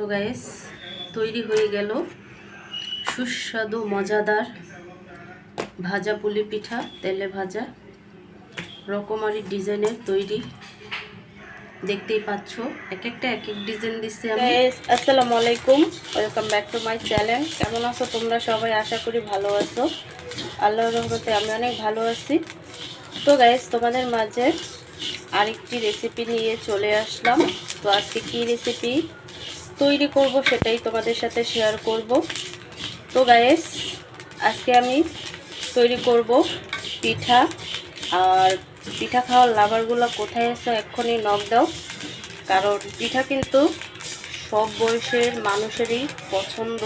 তো গ্যাস তৈরি হয়ে গেল সুস্বাদু, মজাদার ভাজা পুলি পিঠা, তেলে ভাজা রকমারি ডিজাইনের তৈরি। দেখতেই পাচ্ছ এক একটা এক এক ডিজাইন দিচ্ছি আসসালামু আলাইকুম welcome back to my channel কেমন আছো তোমরা সবাই? আশা করি ভালো আছো। আল্লাহর রহমতে আমি অনেক ভালো আছি। তো গাইস তোমাদের মাঝে আরেকটি রেসিপি নিয়ে চলে আসলাম। তো আজকে কি রেসিপি তৈরি করব সেটাই তোমাদের সাথে শেয়ার করব। তো গায়েস আজকে আমি তৈরি করব পিঠা। আর পিঠা খাওয়ার লাভারগুলো কোথায় আছে এক্ষুনি নখ দাও। কারণ পিঠা কিন্তু সব বয়সের মানুষেরই পছন্দ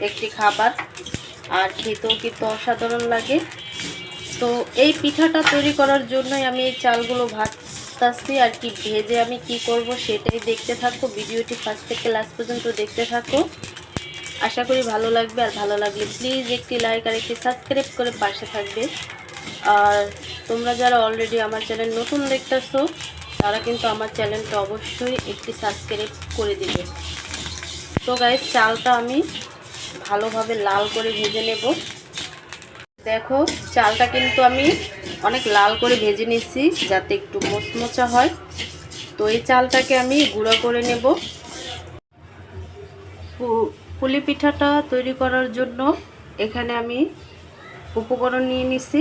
একটি খাবার। আর খেতেও কিন্তু অসাধারণ লাগে। তো এই পিঠাটা তৈরি করার জন্যই আমি এই চালগুলো ভাজতাছি আর কি ভেজে আমি কি করব সেটাই দেখতে থাকো। ভিডিওটি ফার্স্ট থেকে লাস্ট পর্যন্ত দেখতে থাকো। আশা করি ভালো লাগবে আর ভালো লাগলে প্লিজ একটি লাইক আর একটি সাবস্ক্রাইব করে পাশে থাকবে। আর তোমরা যারা অলরেডি আমার চ্যানেল নতুন দেখতেছো, তারা কিন্তু আমার চ্যানেলটা অবশ্যই একটি সাবস্ক্রাইব করে দিবে। তো গাইজ চালটা আমি ভালোভাবে লাল করে ভেজে নেব। দেখো, চালটা কিন্তু আমি অনেক লাল করে ভেজে নিচ্ছি যাতে একটু মোচমোচা হয়। তো এই চালটাকে আমি গুঁড়ো করে নেব। পুলি পিঠাটা তৈরি করার জন্য এখানে আমি উপকরণ নিয়ে নিছি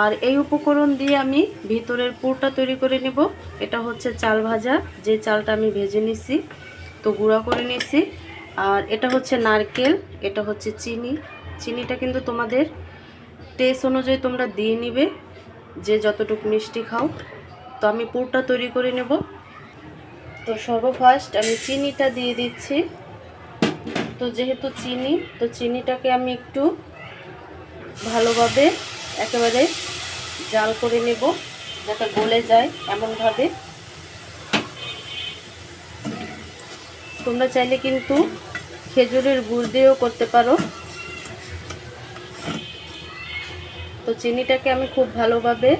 আর এই উপকরণ দিয়ে আমি ভিতরের পুরটা তৈরি করে নেব। এটা হচ্ছে চাল ভাজা, যে চালটা আমি ভেজে নিছি তো গুঁড়া করে নিছি আর এটা হচ্ছে নারকেল, এটা হচ্ছে চিনি। চিনিটা কিন্তু তোমাদের টেস্ট অনুযায়ী তোমরা দিয়ে নিবে, যে যতটুকু মিষ্টি খাও। তো আমি পুরটা তৈরি করে নেব। তো সর্বফার্স্ট আমি চিনিটা দিয়ে দিচ্ছি। তো যেহেতু চিনি, তো চিনিটাকে আমি একটু ভালোভাবে একেবারে জাল করে নেব, যাতে গলে যায় এমনভাবে। তোমরা চাইলে কিন্তু খেজুরের গুড় দিয়েও করতে পারো। তো চিনিটাকে আমি খুব ভালোভাবে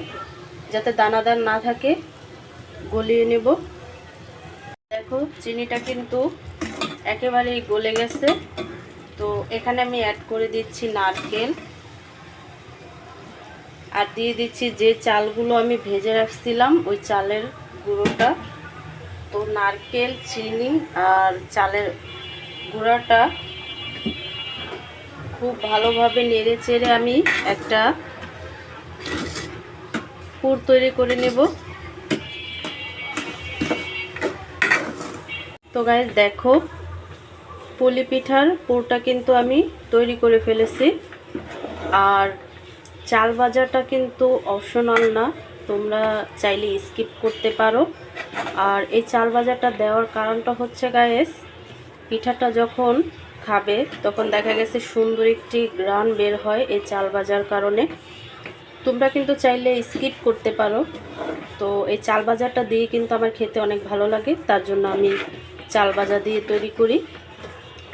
যাতে দানাদার না থাকে, গলিয়ে নেব। দেখো, চিনিটা কিন্তু একেবারেই গলে গেছে। তো এখানে আমি অ্যাড করে দিচ্ছি নারকেল। আর দিয়ে দিচ্ছি যে চালগুলো আমি ভেজে রাখছিলাম, ওই চালের গুঁড়োটা। তো নারকেল, চিনি আর চালের গুঁড়োটা খুব ভালোভাবে নেড়ে চেড়ে আমি একটা পুর তৈরি করে নেব। তো গাইজ দেখো, পুলি পিঠার পুরটা কিন্তু আমি তৈরি করে ফেলেছি। আর চাল ভাজাটা কিন্তু অপশনাল না, তোমরা চাইলে স্কিপ করতে পারো। আর এই চাল ভাজাটা দেওয়ার কারণটা হচ্ছে গায়েস পিঠাটা যখন খাবে, তখন দেখা গেছে সুন্দর একটি গ্রান বের হয় এই চাল ভাজার কারণে। তোমরা কিন্তু চাইলে স্কিপ করতে পারো। তো এই চাল বাজারটা দিয়ে কিন্তু আমার খেতে অনেক ভালো লাগে, তার জন্য আমি চাল ভাজা দিয়ে তৈরি করি।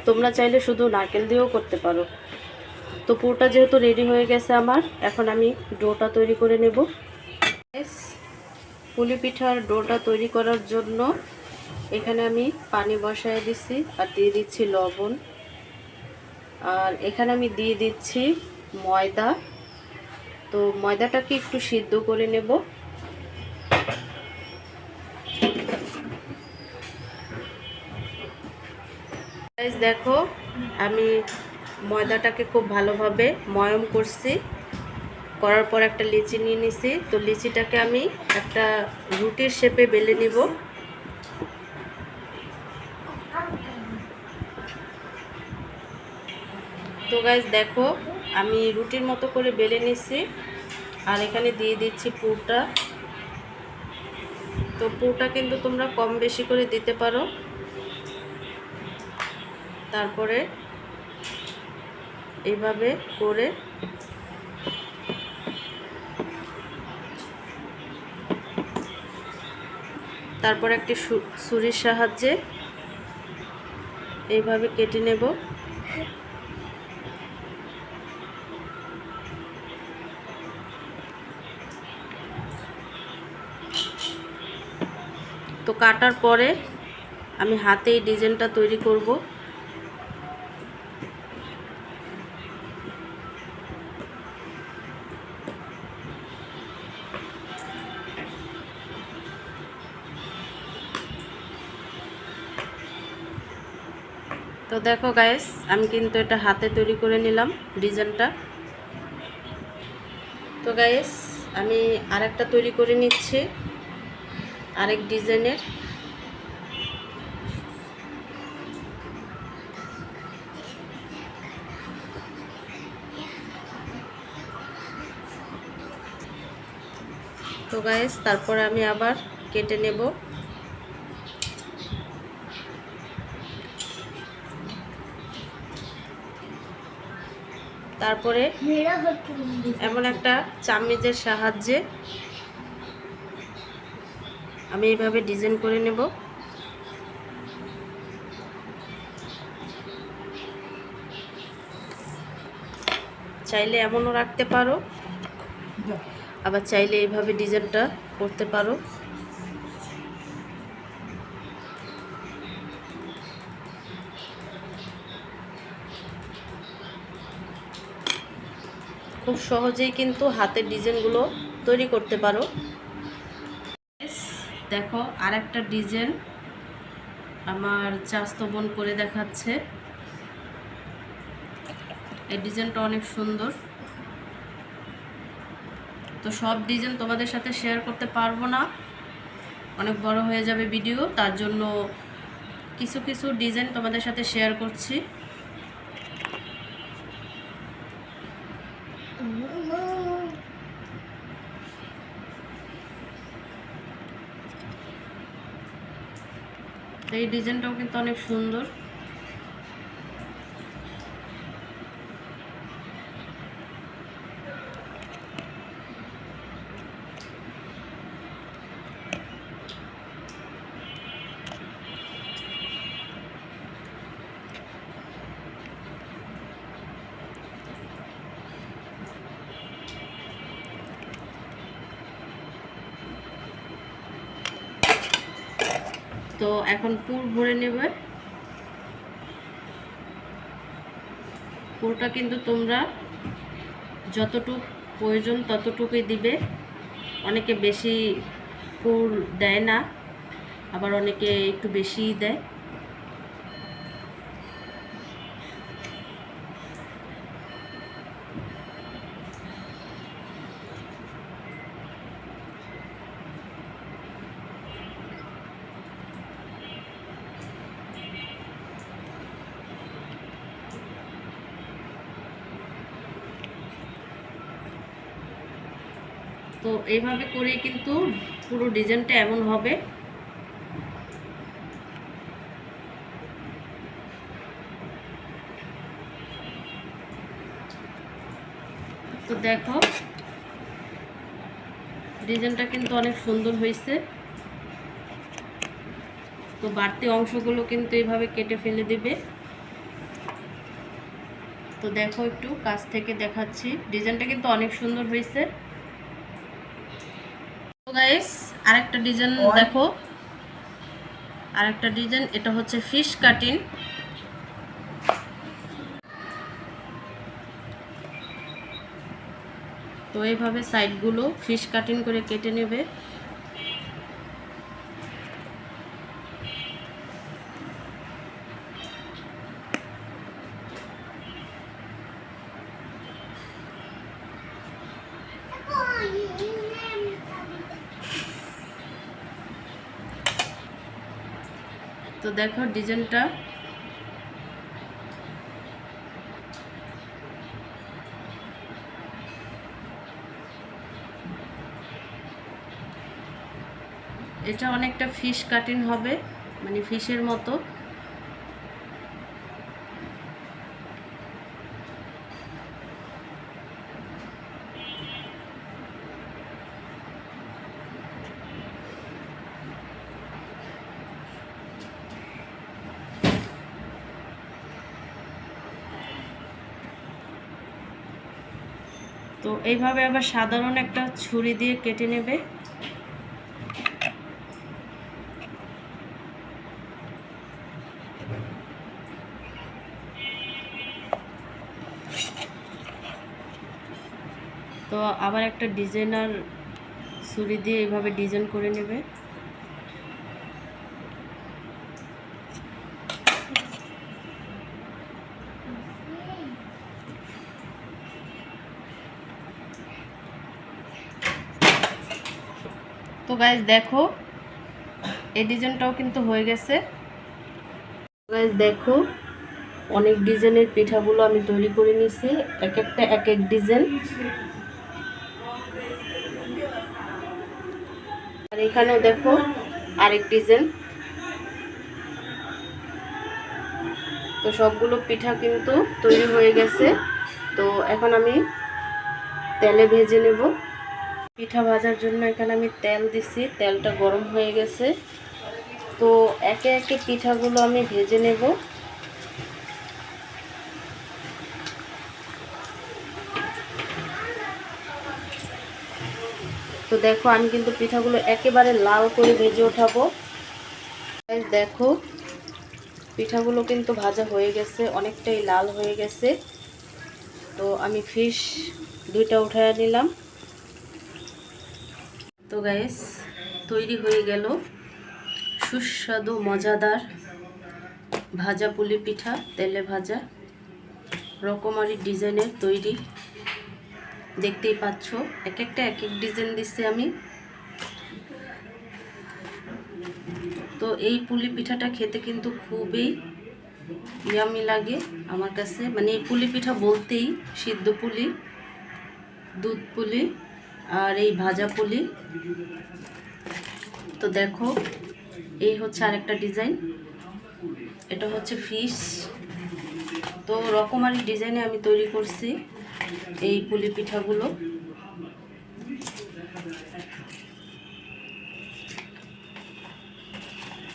তোমরা চাইলে শুধু নারকেল দিয়েও করতে পারো। তো পুরোটা যেহেতু রেডি হয়ে গেছে আমার, এখন আমি ডোটা তৈরি করে নেব। পুলি পিঠার ডোটা তৈরি করার জন্য এখানে আমি পানি বসায় দিচ্ছি আর দিয়ে দিচ্ছি লবণ। আর এখানে আমি দিয়ে দিচ্ছি ময়দা। তো ময়দাটাকে একটু সিদ্ধ করে নেব। দেখো, আমি ময়দাটাকে খুব ভালোভাবে ময়ম করছি। করার পর একটা লিচি নিয়ে নিছি। তো লিচিটাকে আমি একটা রুটির শেপে বেলে নিব। তো গাইজ দেখো আমি রুটির মতো করে বেলে নিচ্ছি আর এখানে দিয়ে দিচ্ছি পুরটা। তো পুরটা কিন্তু তোমরা কম বেশি করে দিতে পারো। তারপরে এইভাবে করে তারপর একটি সু- ছুরির সাহায্যে এইভাবে কেটে নেব। কাটার পরে আমি হাতে এই ডিজাইনটা তৈরি করব। তো দেখো গাইস আমি কিন্তু এটা হাতে তৈরি করে নিলাম ডিজাইনটা। তো গাইস আমি আরেকটা তৈরি করে নিচ্ছি। আরেক ডিজাইনের। তো গাইস তারপর আমি আবার কেটে নেব। তারপরে এমন একটা চামিজের সাহায্যে আমি এইভাবে ডিজাইন করে নেব। চাইলে এমনও রাখতে পারো। আবার চাইলে এইভাবে ডিজাইনটা করতে পারো। খুব সহজেই কিন্তু হাতের ডিজাইনগুলো তৈরি করতে পারো। দেখো আর একটা ডিজাইন আমার চাস্তো বোন করে দেখাচ্ছে। এই ডিজাইনটা অনেক সুন্দর। তো সব ডিজাইন তোমাদের সাথে শেয়ার করতে পারব না। অনেক বড় হয়ে যাবে ভিডিও, তার জন্য কিছু কিছু ডিজাইন তোমাদের সাথে শেয়ার করছি। এই ডিজাইনটাও কিন্তু অনেক সুন্দর। তো এখন পুর ভরে নেবে। পুরটা কিন্তু তোমরা যতটুক প্রয়োজন ততটুকুই দিবে। অনেকে বেশি পুর দেয় না, আবার অনেকে একটু বেশিই দেয়। তো এইভাবে করে কিন্তু পুরো ডিজাইনটা এমন হবে। তো দেখো, ডিজাইনটা কিন্তু অনেক সুন্দর হয়েছে। তো বাড়তি অংশগুলো কিন্তু এইভাবে কেটে ফেলে দেবে। তো দেখো একটু কাছ থেকে দেখাচ্ছি। ডিজাইনটা কিন্তু অনেক সুন্দর হয়েছে। গাইস আরেকটা ডিজাইন দেখো। আরেকটা ডিজাইন এটা হচ্ছে ফিশ কাটিং তো এইভাবে সাইডগুলো ফিশ কাটিং করে কেটে নেবে। দেখো ডিজাইনটা। এটা অনেকটা ফিশ কাটিং হবে মানে ফিশের মতো। তো এইভাবে আবার সাধারণ একটা ছুরি দিয়ে কেটে নেবে। তো আবার একটা ডিজাইনার ছুরি দিয়ে এইভাবে ডিজাইন করে নেবে। গাইজ দেখো, এই ডিজাইনটাও কিন্তু হয়ে গেছে। গাইজ দেখো, অনেক ডিজাইনের পিঠাগুলো আমি তৈরি করে নিছি এক একটা এক এক ডিজাইন। আর এখানেও দেখো, আরেক ডিজাইন। তো সবগুলো পিঠা কিন্তু তৈরি হয়ে গেছে। তো এখন আমি তেলে ভেজে নেব। পিঠা ভাজার জন্য এখানে আমি তেল দিছি, তেলটা গরম হয়ে গেছে। তো একে একে পিঠাগুলো আমি ভেজে নেব। তো দেখো, আমি কিন্তু পিঠাগুলো একেবারে লাল করে ভেজে ওঠাবো দেখো, পিঠাগুলো কিন্তু ভাজা হয়ে গেছে, অনেকটাই লাল হয়ে গেছে। তো আমি ফিশ দুইটা উঠায় নিলাম। তো গাইস তৈরি হয়ে গেল সুস্বাদু, মজাদার ভাজা পুলি পিঠা, তেলে ভাজা, রকমারি ডিজাইনের তৈরি। দেখতেই পাচ্ছ এক একটা এক এক ডিজাইন দিচ্ছি আমি। তো এই পুলি পিঠাটা খেতে কিন্তু খুবই ইয়ামি লাগে আমার কাছে। মানে এই পুলি পিঠা বলতেই সিদ্ধ পুলি, দুধ পুলি আর এই ভাজা পুলি। তো দেখো, এই হচ্ছে আরেকটা ডিজাইন। এটা হচ্ছে ফিশ। তো রকমারি ডিজাইনে আমি তৈরি করছি এই পুলি পিঠাগুলো।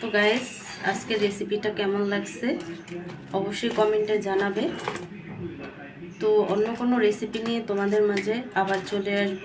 তো গাইস আজকের রেসিপিটা কেমন লাগছে? অবশ্যই কমেন্টে জানাবে। তো অন্য কোনো রেসিপি নিয়ে তোমাদের মাঝে আবার চলে আসব।